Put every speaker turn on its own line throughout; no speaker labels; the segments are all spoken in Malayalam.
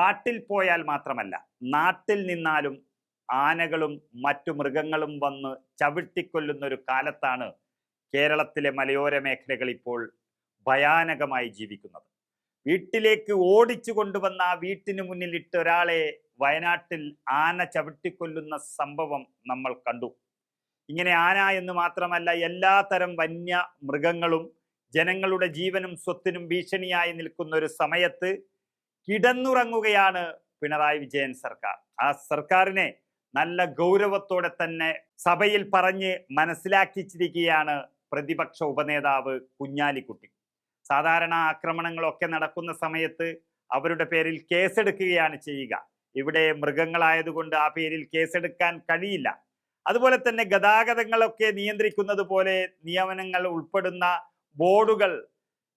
കാട്ടിൽ പോയാൽ മാത്രമല്ല നാട്ടിൽ നിന്നാലും ആനകളും മറ്റു മൃഗങ്ങളും വന്ന് ചവിട്ടിക്കൊല്ലുന്ന ഒരു കാലത്താണ് കേരളത്തിലെ മലയോര മേഖലകൾ ഇപ്പോൾ ഭയാനകമായി ജീവിക്കുന്നത്. വീട്ടിലേക്ക് ഓടിച്ചു കൊണ്ടുവന്ന ആ വീട്ടിന് മുന്നിലിട്ട് ഒരാളെ വയനാട്ടിൽ ആന ചവിട്ടിക്കൊല്ലുന്ന സംഭവം നമ്മൾ കണ്ടു. ഇങ്ങനെ ആന എന്ന് മാത്രമല്ല എല്ലാ തരം വന്യ മൃഗങ്ങളും ജനങ്ങളുടെ ജീവനും സ്വത്തിനും ഭീഷണിയായി നിൽക്കുന്ന ഒരു സമയത്ത് കിടന്നുറങ്ങുകയാണ് പിണറായി വിജയൻ സർക്കാർ. ആ സർക്കാരിനെ നല്ല ഗൗരവത്തോടെ തന്നെ സഭയിൽ പറഞ്ഞ് മനസ്സിലാക്കിച്ചിരിക്കുകയാണ് പ്രതിപക്ഷ ഉപനേതാവ് കുഞ്ഞാലിക്കുട്ടി. സാധാരണ ആക്രമണങ്ങളൊക്കെ നടക്കുന്ന സമയത്ത് അവരുടെ പേരിൽ കേസെടുക്കുകയാണ് ചെയ്യുക. ഇവിടെ മൃഗങ്ങളായതുകൊണ്ട് ആ പേരിൽ കേസെടുക്കാൻ കഴിയില്ല. അതുപോലെ തന്നെ ഗതാഗതങ്ങളൊക്കെ നിയന്ത്രിക്കുന്നത് പോലെ നിയമനങ്ങൾ ഉൾപ്പെടുന്ന ബോർഡുകൾ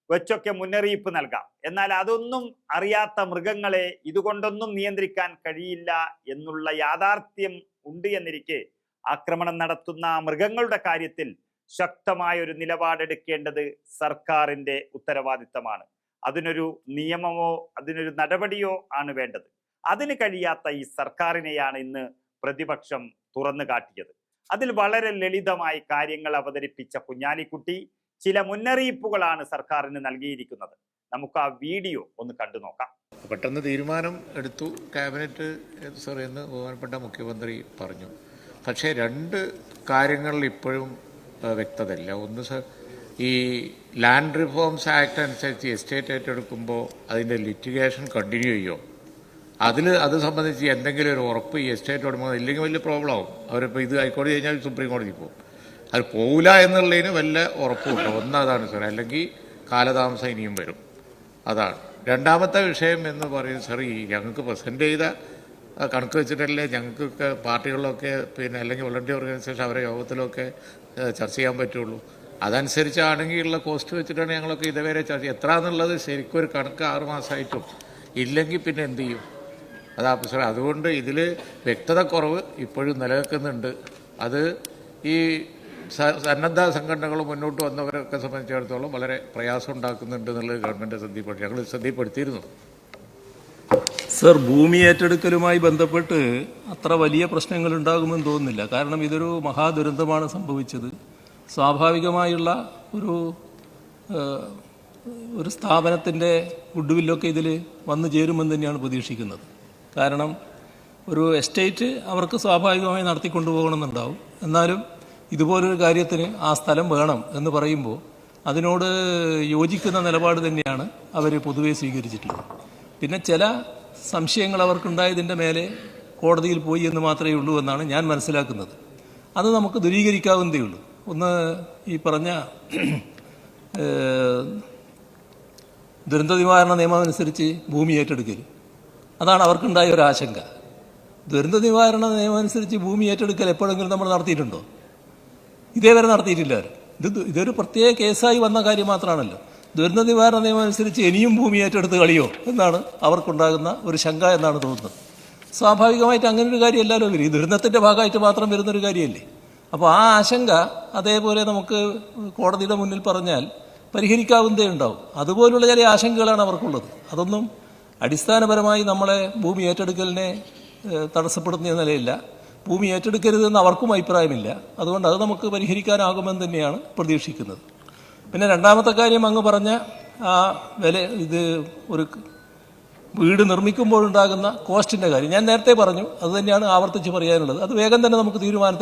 വെച്ചൊക്കെ മുന്നറിയിപ്പ് നൽകാം. എന്നാൽ അതൊന്നും അറിയാത്ത മൃഗങ്ങളെ ഇതുകൊണ്ടൊന്നും നിയന്ത്രിക്കാൻ കഴിയില്ല എന്നുള്ള യാഥാർത്ഥ്യം ഉണ്ട് എന്നിരിക്കെ ആക്രമണം നടത്തുന്ന മൃഗങ്ങളുടെ കാര്യത്തിൽ ശക്തമായ ഒരു നിലപാടെടുക്കേണ്ടത് സർക്കാരിന്റെ ഉത്തരവാദിത്തമാണ്. അതിനൊരു നിയമമോ അതിനൊരു നടപടിയോ ആണ് വേണ്ടത്. അതിന് കഴിയാത്ത ഈ സർക്കാരിനെയാണ് ഇന്ന് പ്രതിപക്ഷം തുറന്നു കാട്ടിയത്. അതിൽ വളരെ ലളിതമായി കാര്യങ്ങൾ അവതരിപ്പിച്ച കുഞ്ഞാലിക്കുട്ടി ചില മുന്നറിയിപ്പുകളാണ് സർക്കാരിന് നൽകിയിരിക്കുന്നത്. നമുക്ക് ആ വീഡിയോ ഒന്ന് കണ്ടു നോക്കാം.
പെട്ടെന്ന് തീരുമാനം എടുത്തു. ക്യാബിനറ്റ് സോറി എന്ന് ബഹുമാനപ്പെട്ട മുഖ്യമന്ത്രി പറഞ്ഞു. പക്ഷേ രണ്ട് കാര്യങ്ങളിൽ ഇപ്പോഴും വ്യക്തതയില്ല. ഒന്ന് സർ ഈ ലാൻഡ് റിഫോംസ് ആക്ട് അനുസരിച്ച് എസ്റ്റേറ്റ് ഏറ്റെടുക്കുമ്പോൾ അതിന്റെ ലിറ്റിഗേഷൻ കണ്ടിന്യൂ ചെയ്യുമോ അതിൽ അത് സംബന്ധിച്ച് എന്തെങ്കിലും ഒരു ഉറപ്പ് ഈ എസ്റ്റേറ്റ് ഉടമ ഇല്ലെങ്കിൽ വലിയ പ്രോബ്ലം ആവും. അവരിപ്പോൾ ഇത് ഹൈക്കോടതി കഴിഞ്ഞാൽ സുപ്രീം കോടതി പോകും അത് പോവില്ല എന്നുള്ളതിന് വല്ല ഉറപ്പുണ്ടോ ഒന്ന് അതാണ് സാർ അല്ലെങ്കിൽ കാലതാമസം ഇനിയും വരും. അതാണ്. രണ്ടാമത്തെ വിഷയം എന്ന് പറയുന്നത് സാർ ഈ ഞങ്ങൾക്ക് പ്രസന്റ് ചെയ്ത കണക്ക് വെച്ചിട്ടല്ലേ ഞങ്ങൾക്കൊക്കെ പാർട്ടികളിലൊക്കെ പിന്നെ അല്ലെങ്കിൽ വോളണ്ടിയർ ഓർഗനൈസേഷൻ അവരെ യോഗത്തിലൊക്കെ ചർച്ച ചെയ്യാൻ പറ്റുള്ളൂ. അതനുസരിച്ചാണെങ്കിൽ ഉള്ള കോസ്റ്റ് വെച്ചിട്ടാണ് ഞങ്ങളൊക്കെ ഇതുവരെ ചർച്ച എത്ര എന്നുള്ളത് ശരിക്കും ഒരു കണക്ക് ആറുമാസമായിട്ടും ഇല്ലെങ്കിൽ പിന്നെ എന്ത് ചെയ്യും? അതാ സാർ അതുകൊണ്ട് ഇതിൽ വ്യക്തത കുറവ് ഇപ്പോഴും നിലനിൽക്കുന്നുണ്ട്. അത് ഈ സന്നദ്ധ സംഘടനകൾ മുന്നോട്ട് വന്നവരൊക്കെ സംബന്ധിച്ചിടത്തോളം വളരെ പ്രയാസം ഉണ്ടാക്കുന്നുണ്ട് എന്നുള്ളത് ഗവൺമെന്റ് ശ്രദ്ധപ്പെടുത്തി ഞങ്ങൾ ശ്രദ്ധപ്പെടുത്തിയിരുന്നു
സർ ഭൂമി ഏറ്റെടുക്കലുമായി ബന്ധപ്പെട്ട് അത്ര വലിയ പ്രശ്നങ്ങൾ ഉണ്ടാകുമെന്ന് തോന്നുന്നില്ല. കാരണം ഇതൊരു മഹാദുരന്തമാണ് സംഭവിച്ചത്. സ്വാഭാവികമായുള്ള ഒരു ഒരു സ്ഥാപനത്തിന്റെ ഗുഡ്വില്ലൊക്കെ ഇതിൽ വന്നു ചേരുമെന്ന് തന്നെയാണ് പ്രതീക്ഷിക്കുന്നത്. കാരണം ഒരു എസ്റ്റേറ്റ് അവർക്ക് സ്വാഭാവികമായി നടത്തിക്കൊണ്ടുപോകണമെന്നുണ്ടാവും. എന്നാലും ഇതുപോലൊരു കാര്യത്തിന് ആ സ്ഥലം വേണം എന്ന് പറയുമ്പോൾ അതിനോട് യോജിക്കുന്ന നിലപാട് തന്നെയാണ് അവർ പൊതുവെ സ്വീകരിച്ചിട്ടുള്ളത്. പിന്നെ ചില സംശയങ്ങൾ അവർക്കുണ്ടായതിന്റെ മേലെ കോടതിയിൽ പോയി എന്ന് മാത്രമേ ഉള്ളൂ എന്നാണ് ഞാൻ മനസ്സിലാക്കുന്നത്. അത് നമുക്ക് ദുരീകരിക്കാവുന്നതേ ഉള്ളൂ. ഒന്ന് ഈ പറഞ്ഞ ദുരന്ത നിവാരണ നിയമം അനുസരിച്ച് ഭൂമി ഏറ്റെടുക്കൽ. അതാണ് അവർക്കുണ്ടായ ഒരു ആശങ്ക ദുരന്ത നിവാരണ നിയമം അനുസരിച്ച് ഭൂമി ഏറ്റെടുക്കൽ എപ്പോഴെങ്കിലും നമ്മൾ നടത്തിയിട്ടുണ്ടോ? ഇതേവരെ നടത്തിയിട്ടില്ല അവർ. ഇത് ഇതൊരു പ്രത്യേക കേസായി വന്ന കാര്യം മാത്രമാണല്ലോ. ദുരന്ത നിവാരണ നിയമം അനുസരിച്ച് ഇനിയും ഭൂമി ഏറ്റെടുത്ത് കളിയോ എന്നാണ് അവർക്കുണ്ടാകുന്ന ഒരു ശങ്ക എന്നാണ് തോന്നുന്നത്. സ്വാഭാവികമായിട്ട് അങ്ങനെ ഒരു കാര്യമല്ലല്ലോ വരും ഈ ദുരന്തത്തിന്റെ ഭാഗമായിട്ട് മാത്രം വരുന്നൊരു കാര്യമല്ലേ? അപ്പോൾ ആ ആശങ്ക അതേപോലെ നമുക്ക് കോടതിയുടെ മുന്നിൽ പറഞ്ഞാൽ പരിഹരിക്കാവുന്നതേ ഉണ്ടാവും. അതുപോലുള്ള ചില ആശങ്കകളാണ് അവർക്കുള്ളത്. അതൊന്നും അടിസ്ഥാനപരമായി നമ്മളെ ഭൂമി ഏറ്റെടുക്കലിനെ തടസ്സപ്പെടുന്ന നിലയില്ല. ഭൂമി ഏറ്റെടുക്കരുതെന്ന് അവർക്കും അഭിപ്രായമില്ല. അതുകൊണ്ട് അത് നമുക്ക് പരിഹരിക്കാനാകുമെന്ന് തന്നെയാണ് പ്രതീക്ഷിക്കുന്നത്. പിന്നെ രണ്ടാമത്തെ കാര്യം അങ്ങ് പറഞ്ഞ ആ വില ഇത് ഒരു വീട് നിർമ്മിക്കുമ്പോഴുണ്ടാകുന്ന കോസ്റ്റിന്റെ കാര്യം. ഞാൻ നേരത്തെ പറഞ്ഞു അത് തന്നെയാണ് ആവർത്തിച്ച് പറയാനുള്ളത്. അത് വേഗം തന്നെ നമുക്ക് തീരുമാനത്തിൽ